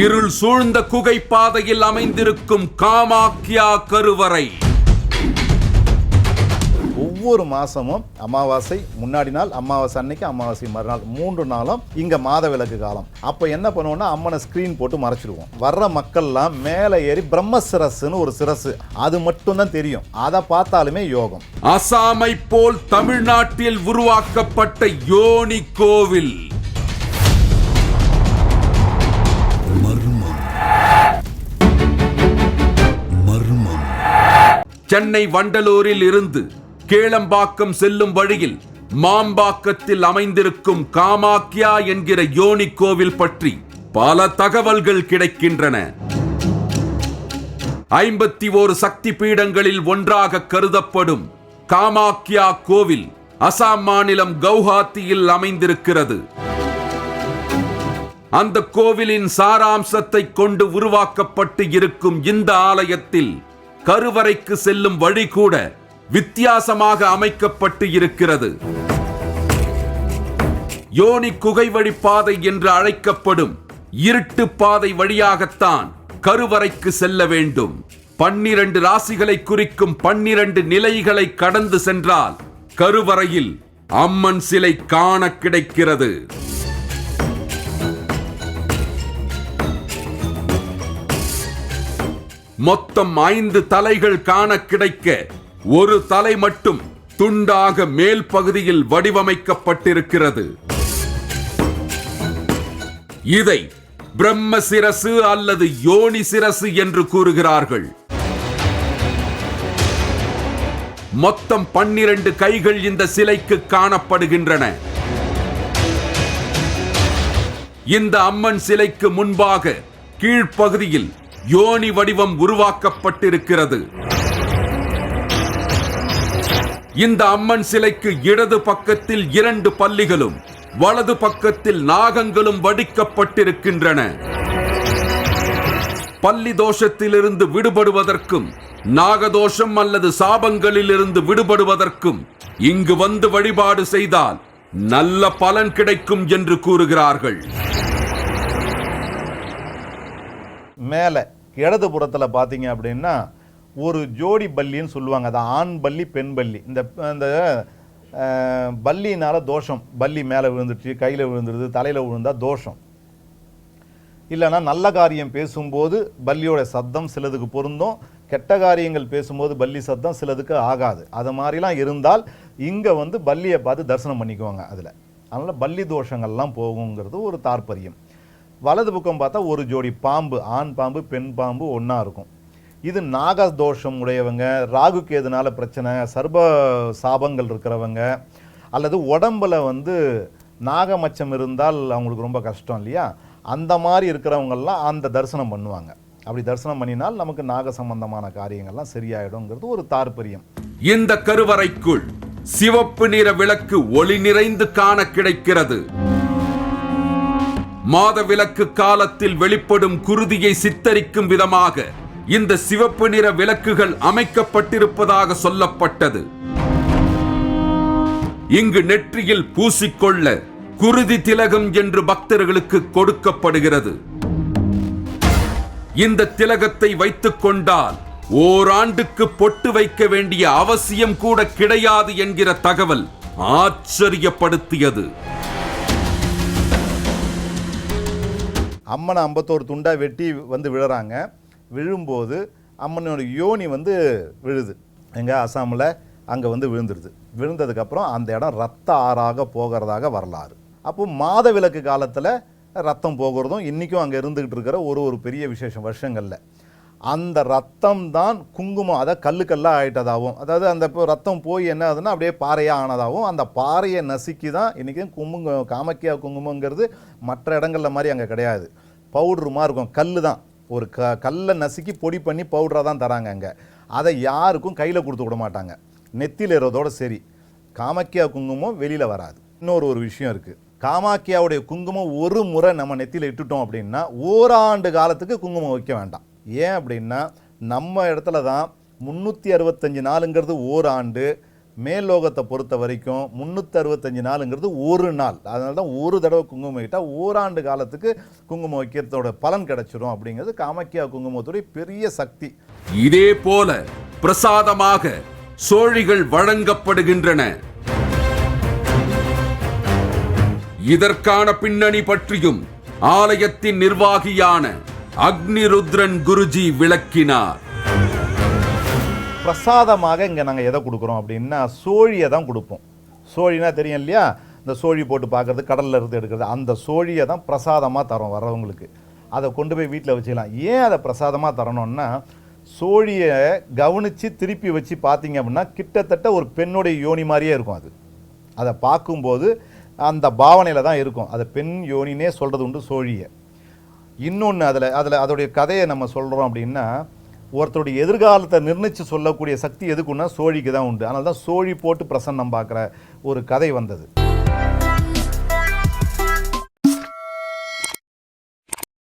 இருள் சூழ்ந்த குகை பாதையில் அமைந்திருக்கும் காமாக்கியா கருவறை. ஒவ்வொரு மாசமும் அமாவாசை முன்னாடி நாள் அமாவாசை அன்னைக்கு அமாவாசை மறுநாள் மூன்று நாளும் இங்க மாத விளக்கு காலம். அப்ப என்ன பண்ணுவோம்னா அம்மனை ஸ்கிரீன் போட்டு மறைச்சிடுவோம். வர்ற மக்கள்லாம் மேலே ஏறி பிரம்ம சிரஸ்ன்னு ஒரு சிரசு. அது மட்டும்தான் தெரியும். அதை பார்த்தாலுமே யோகம். அசாமை போல் தமிழ்நாட்டில் உருவாக்கப்பட்ட யோனி கோவில். சென்னை வண்டலூரில் இருந்து கேளம்பாக்கம் செல்லும் வழியில் மாம்பாக்கத்தில் அமைந்திருக்கும் காமாக்கியா என்கிற யோனி கோவில் பற்றி பல தகவல்கள் கிடைக்கின்றன. ஐம்பத்தி ஓரு சக்தி பீடங்களில் ஒன்றாக கருதப்படும் காமாக்கியா கோவில் அசாம் மாநிலம் கவுஹாத்தியில் அமைந்திருக்கிறது. அந்த கோவிலின் சாராம்சத்தை கொண்டு உருவாக்கப்பட்டு இருக்கும் இந்த ஆலயத்தில் கருவறைக்கு செல்லும் வழி கூட வித்தியாசமாக அமைக்கப்பட்டு இருக்கிறது. யோனி குகை வழி பாதை என்று அழைக்கப்படும் இருட்டு பாதை வழியாகத்தான் கருவறைக்கு செல்ல வேண்டும். பன்னிரண்டு ராசிகளை குறிக்கும் பன்னிரண்டு நிலைகளை கடந்து சென்றால் கருவறையில் அம்மன் சிலை காண கிடைக்கிறது. மொத்தம் ஐந்து தலைகள் காண கிடைக்க ஒரு தலை மட்டும் துண்டாக மேல் பகுதியில் வடிவமைக்கப்பட்டிருக்கிறது. இதை பிரம்ம சிரசு அல்லது யோனி சிரசு என்று கூறுகிறார்கள். மொத்தம் பன்னிரண்டு கைகள் இந்த சிலைக்கு காணப்படுகின்றன. இந்த அம்மன் சிலைக்கு முன்பாக கீழ்ப்பகுதியில் யோனி வடிவம் உருவாக்கப்பட்டிருக்கிறது. இந்த அம்மன் சிலைக்கு இடது பக்கத்தில் இரண்டு பள்ளிகளும் வலது பக்கத்தில் நாகங்களும் வடிக்கப்பட்டிருக்கின்றன. பள்ளி தோஷத்திலிருந்து விடுபடுவதற்கும் நாகதோஷம் அல்லது சாபங்களிலிருந்து விடுபடுவதற்கும் இங்கு வந்து வழிபாடு செய்தால் நல்ல பலன் கிடைக்கும் என்று கூறுகிறார்கள். மேலே. இடது புறத்தில் பார்த்தீங்க அப்படின்னா ஒரு ஜோடி பல்லின்னு சொல்லுவாங்க. அது ஆண் பல்லி பெண் பல்லி. இந்த இந்த அஹ், தோஷம். பல்லி மேலே விழுந்துருச்சு கையில் விழுந்துருது தலையில் விழுந்தால் தோஷம். இல்லைன்னா நல்ல காரியம் பேசும்போது பல்லியோட சத்தம் சிலதுக்கு பொருந்தும். கெட்ட காரியங்கள் பேசும்போது பல்லி சத்தம் சிலதுக்கு ஆகாது. அது மாதிரிலாம் இருந்தால் இங்கே வந்து பல்லியை பார்த்து தரிசனம் பண்ணிக்குவாங்க அதில். அதனால் பல்லி தோஷங்கள்லாம் போகுங்கிறது ஒரு தாற்பயம். வலது பக்கம் பார்த்தா ஒரு ஜோடி பாம்பு ஆண் பாம்பு பெண் பாம்பு ஒன்றா இருக்கும். இது நாக தோஷம் உடையவங்க ராகு கேதுனால பிரச்சனை சர்ப சாபங்கள் இருக்கிறவங்க அல்லது உடம்பில் வந்து நாகமச்சம் இருந்தால் அவங்களுக்கு ரொம்ப கஷ்டம் இல்லையா? அந்த மாதிரி இருக்கிறவங்கெல்லாம் அந்த தரிசனம் பண்ணுவாங்க. அப்படி தரிசனம் பண்ணினால் நமக்கு நாக சம்பந்தமான காரியங்கள்லாம் சரியாயிடுங்கிறது ஒரு தாற்பரியம் இந்த கருவறைக்குள் சிவப்பு நிற விளக்கு ஒளி நிறைந்து காண கிடைக்கிறது. மாத விளக்கு காலத்தில் வெளிப்படும் குருதியை சித்தரிக்கும் விதமாக இந்த சிவப்பு நிற விளக்குகள் அமைக்கப்பட்டிருப்பதாக சொல்லப்பட்டது. இங்கு நெற்றியில் பூசிக்கொள்ள குருதி திலகம் என்று பக்தர்களுக்கு கொடுக்கப்படுகிறது. இந்த திலகத்தை வைத்துக் கொண்டால் ஓராண்டுக்கு பொட்டு வைக்க வேண்டிய அவசியம் கூட கிடையாது என்கிற தகவல் ஆச்சரியப்படுத்தியது. அம்மனை ஐம்பத்தோரு துண்டாக வெட்டி வந்து விழுறாங்க. விழும்போது அம்மனோட யோனி வந்து விழுது. எங்கே அசாமில் அங்கே வந்து விழுந்துருது. விழுந்ததுக்கப்புறம் அந்த இடம் ரத்த ஆறாக போகிறதாக வரலாறு. அப்போ மாத விளக்கு காலத்தில் ரத்தம் போகிறதும் இன்றைக்கும் அங்கே இருந்துக்கிட்டு இருக்கிற ஒரு ஒரு பெரிய விசேஷம் வருஷங்களில். அந்த ரத்தம் தான் குங்குமம் அதாவது கல்லு கல்லாக ஆகிட்டதாகவும் அதாவது அந்த இப்போ ரத்தம் போய் என்ன ஆகுதுன்னா அப்படியே பாறையாக ஆனதாகவும் அந்த பாறையை நசுக்கி தான் இன்றைக்கும் குங்கும காமக்கியா குங்குமங்கிறது மற்ற இடங்கள்ல மாதிரி அங்கே கிடையாது. பவுட்ருமா இருக்கும். கல் தான் ஒரு க கல்லை நசுக்கி பொடி பண்ணி பவுடராக தான் தராங்க அங்கே. அதை யாருக்கும் கையில் கொடுத்து விட மாட்டாங்க. நெத்தியில் இருக்கிறதோட சரி. காமாக்கியா குங்குமம் வெளியில் வராது. இன்னொரு ஒரு விஷயம் இருக்குது காமாக்கியாவுடைய குங்குமம் ஒரு முறை நம்ம நெத்தியில் இட்டுட்டோம் அப்படின்னா ஓராண்டு காலத்துக்கு குங்குமம் வைக்க வேண்டாம். ஏன் அப்படின்னா நம்ம இடத்துல தான் முந்நூற்றி அறுபத்தஞ்சு நாளுங்கிறது ஓராண்டு. மேல்லோகத்தை பொறுத்த வரைக்கும் முந்நூற்றி அறுபத்தஞ்சு நாளுங்கிறது ஒரு நாள். அதனால தான் ஒரு தடவை குங்குமம் வைட்டால் ஓராண்டு காலத்துக்கு குங்குமம் வைக்கிறதோட பலன் கிடைச்சிரும் அப்படிங்கிறது காமாக்கியா குங்குமத்துடைய பெரிய சக்தி. இதே போல பிரசாதமாக சோழிகள் வழங்கப்படுகின்றன. இதற்கான பின்னணி பற்றியும் ஆலயத்தின் நிர்வாகியான அக்னிருத்ரன் குருஜி விளக்கினார். பிரசாதமாக இங்கே நாங்கள் எதை கொடுக்குறோம் அப்படின்னா சோழியை தான் கொடுப்போம். சோழினா தெரியும் இல்லையா? இந்த சோழி போட்டு பார்க்கறது கடலில் இருந்து எடுக்கிறது அந்த சோழியை தான் பிரசாதமாக தரோம் வர்றவங்களுக்கு. அதை கொண்டு போய் வீட்டில் வச்சுக்கலாம். ஏன் அதை பிரசாதமாக தரணும்னா சோழியை கவனித்து திருப்பி வச்சு பார்த்தீங்க அப்படின்னா கிட்டத்தட்ட ஒரு பெண்ணுடைய யோனி மாதிரியே இருக்கும் அது. அதை பார்க்கும்போது அந்த பாவனையில் தான் இருக்கும். அதை பெண் யோனினே சொல்கிறது உண்டு சோழியை. இன்னொன்று அதில் அதில் அதோடைய கதையை நம்ம சொல்கிறோம் அப்படின்னா ஒருத்தருடைய எதிர்காலத்தை நிர்ணயித்து சொல்லக்கூடிய சக்தி எதுக்குன்னா சோழிக்கு தான் உண்டு. அதனால தான் சோழி போட்டு பிரசன்னம் பார்க்குற ஒரு கதை வந்தது.